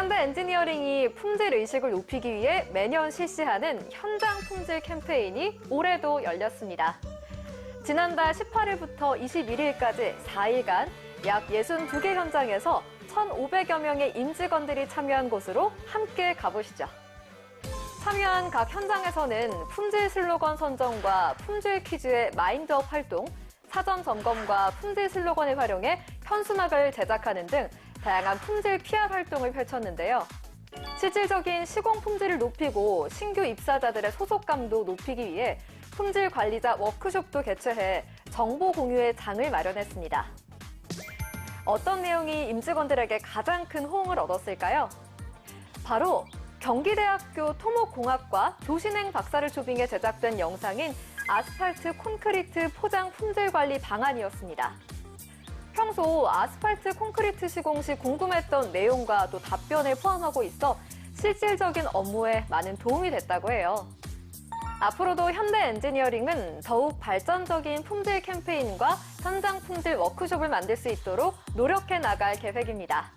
현대 엔지니어링이 품질 의식을 높이기 위해 매년 실시하는 현장 품질 캠페인이 올해도 열렸습니다. 지난달 18일부터 21일까지 4일간 약 62개 현장에서 1,500여 명의 임직원들이 참여한 곳으로 함께 가보시죠. 참여한 각 현장에서는 품질 슬로건 선정과 품질 퀴즈의 마인드업 활동, 사전 점검과 품질 슬로건을 활용해 현수막을 제작하는 등 다양한 품질 PR 활동을 펼쳤는데요. 실질적인 시공 품질을 높이고 신규 입사자들의 소속감도 높이기 위해 품질 관리자 워크숍도 개최해 정보 공유의 장을 마련했습니다. 어떤 내용이 임직원들에게 가장 큰 호응을 얻었을까요? 바로 경기대학교 토목공학과 조신행 박사를 초빙해 제작된 영상인 아스팔트 콘크리트 포장 품질 관리 방안이었습니다. 평소 아스팔트 콘크리트 시공 시 궁금했던 내용과 또 답변을 포함하고 있어 실질적인 업무에 많은 도움이 됐다고 해요. 앞으로도 현대 엔지니어링은 더욱 발전적인 품질 캠페인과 현장 품질 워크숍을 만들 수 있도록 노력해 나갈 계획입니다.